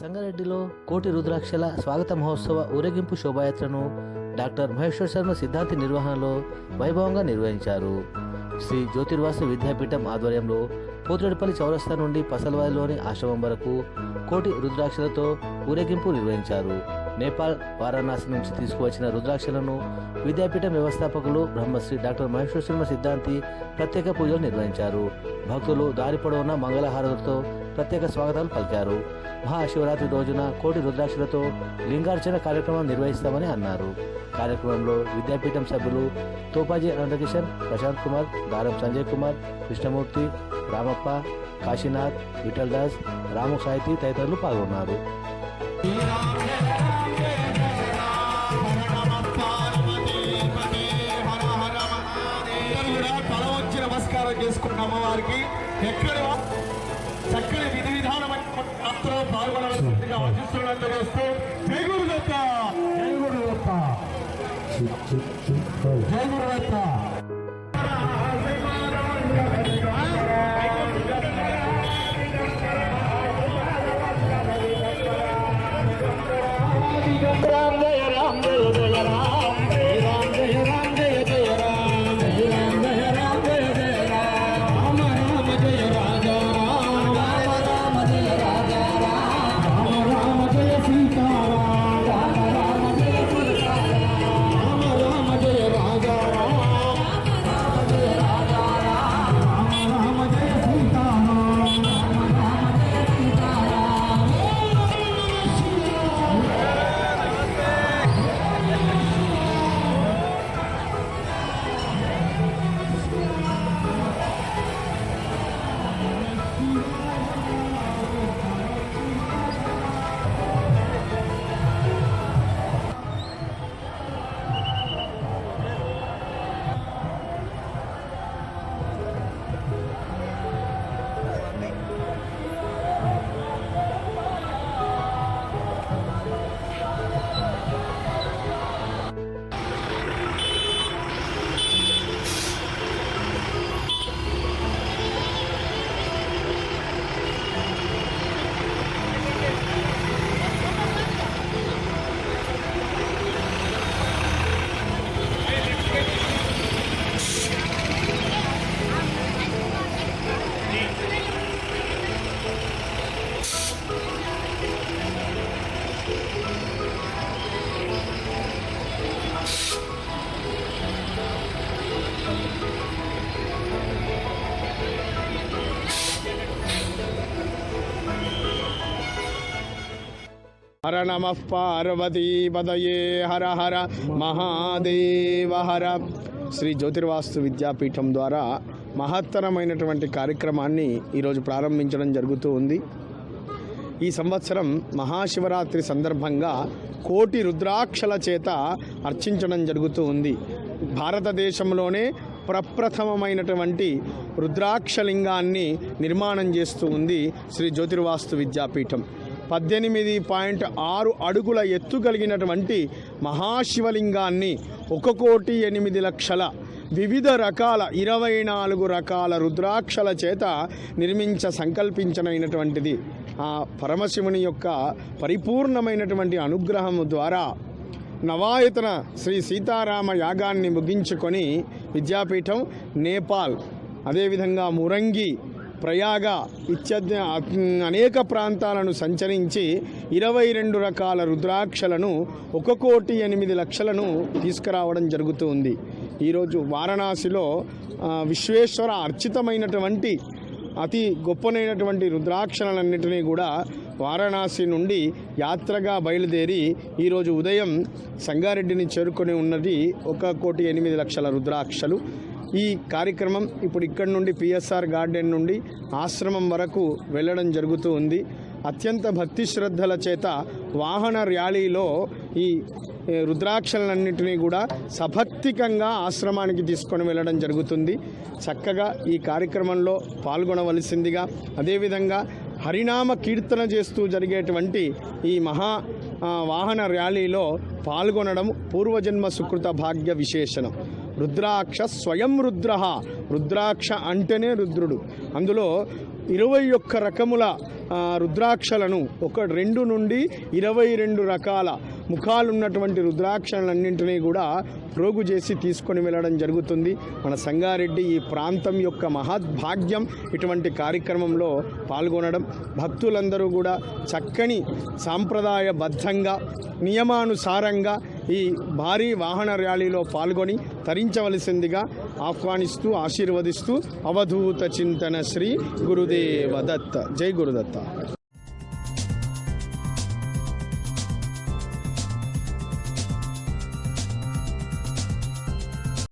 సంగారెడ్డిలో కోటి రుద్రాక్షల స్వాగత మహోత్సవ ఊరేగింపు శోభాయాత్రను డాక్టర్ మహేశ్వర్ శర్మ సిద్ధాంతి నిర్వహణలో వైభవంగా నిర్వహించారు. శ్రీ జ్యోతిర్వాసు విద్యాపీఠం ఆధ్వర్యంలో పోతురెడ్డిపల్లి చౌరస్తా నుండి పసల్వాయిలోని ఆశ్రమం వరకు కోటి రుద్రాక్షలతో ఊరేగింపు నిర్వహించారు. నేపాల్ వారణాసి నుంచి తీసుకువచ్చిన రుద్రాక్షలను విద్యాపీఠం వ్యవస్థాపకులు బ్రహ్మశ్రీ డాక్టర్ మహేశ్వర శర్మ సిద్ధాంతి ప్రత్యేక పూజలు నిర్వహించారు. భక్తులు దారి పొడవున మంగళహారతులతో ప్రత్యేక స్వాగతాలు పలికారు. మహాశివరాత్రి రోజున కోటి రుద్రాక్షలతో లింగార్చన కార్యక్రమం నిర్వహిస్తామని అన్నారు. కార్యక్రమంలో విద్యాపీఠం సభ్యులు తోపాజీ అనంతకిషన్ ప్రశాంత్ కుమార్ దారం సంజయ్ కుమార్ కృష్ణమూర్తి రామప్ప కాశీనాథ్ విఠల్ దాస్ రాము సాహితీ తదితరులు పాల్గొన్నారు. నమస్కారం చేసుకున్న అమ్మవారికి. ఎక్కడ చక్కని పాల్గొనవలసిందిగా ఆశిస్తున్నట్టు తెలియజేస్తూ జై గురుదత్త జై గురుదత్త జై గురుదత్త రామ్ జయ రామ్ జయ. హర నమ పార్వతీ పదయే హర హర మహాదేవ హర శ్రీ జ్యోతిర్వాస్తు విద్యాపీఠం ద్వారా మహత్తరమైనటువంటి కార్యక్రమాన్ని ఈరోజు ప్రారంభించడం జరుగుతూ ఉంది. ఈ సంవత్సరం మహాశివరాత్రి సందర్భంగా కోటి రుద్రాక్షల చేత అర్చించడం జరుగుతూ ఉంది. భారతదేశంలోనే ప్రప్రథమమైనటువంటి రుద్రాక్షలింగాన్ని నిర్మాణం చేస్తూ ఉంది శ్రీ జ్యోతిర్వాస్తు విద్యాపీఠం. పద్దెనిమిది పాయింట్ ఆరు అడుగుల ఎత్తు కలిగినటువంటి మహాశివలింగాన్ని ఒక కోటి ఎనిమిది లక్షల వివిధ రకాల ఇరవై నాలుగు రకాల రుద్రాక్షల చేత నిర్మించ సంకల్పించనైనటువంటిది. ఆ పరమశివుని యొక్క పరిపూర్ణమైనటువంటి అనుగ్రహము ద్వారా నవాయతన శ్రీ సీతారామ యాగాన్ని ముగించుకొని విద్యాపీఠం నేపాల్ అదేవిధంగా మురంగి ప్రయాగ ఇత్యాది అనేక ప్రాంతాలను సంచరించి ఇరవై రెండు రకాల రుద్రాక్షలను ఒక కోటి ఎనిమిది లక్షలను తీసుకురావడం జరుగుతూ ఉంది ఈరోజు వారణాసిలో విశ్వేశ్వర అర్చితమైనటువంటి అతి గొప్పనైనటువంటి రుద్రాక్షలన్నింటినీ కూడా వారణాసి నుండి యాత్రగా బయలుదేరి ఈరోజు ఉదయం సంగారెడ్డిని చేరుకొని ఉన్నది ఒక కోటి ఎనిమిది లక్షల రుద్రాక్షలు. ఈ కార్యక్రమం ఇప్పుడు ఇక్కడ నుండి పిఎస్ఆర్ గార్డెన్ నుండి ఆశ్రమం వరకు వెళ్ళడం జరుగుతూ ఉంది. అత్యంత భక్తి శ్రద్ధల చేత వాహన ర్యాలీలో ఈ రుద్రాక్షలన్నింటినీ కూడా సభక్తికంగా ఆశ్రమానికి తీసుకొని వెళ్ళడం జరుగుతుంది. చక్కగా ఈ కార్యక్రమంలో పాల్గొనవలసిందిగా అదేవిధంగా హరినామ కీర్తన చేస్తూ జరిగేటువంటి ఈ మహా వాహన ర్యాలీలో పాల్గొనడం పూర్వజన్మ సుకృత భాగ్య విశేషణం. రుద్రాక్ష స్వయం రుద్ర. రుద్రాక్ష అంటేనే రుద్రుడు. అందులో ఇరవై ఒక్క రకముల రుద్రాక్షలను ఒక రెండు నుండి ఇరవై రెండు రకాల ముఖాలు ఉన్నటువంటి రుద్రాక్షలన్నింటినీ కూడా ప్రోగు చేసి తీసుకొని వెళ్ళడం జరుగుతుంది. మన సంగారెడ్డి ఈ ప్రాంతం యొక్క మహద్భాగ్యం ఇటువంటి కార్యక్రమంలో పాల్గొనడం. భక్తులందరూ కూడా చక్కని సాంప్రదాయబద్ధంగా నియమానుసారంగా ఈ భారీ వాహన ర్యాలీలో పాల్గొని తరించవలసిందిగా ఆహ్వానిస్తూ ఆశీర్వదిస్తూ అవధూత చింతన శ్రీ గురుదేవ దత్త. జై గురుదత్త.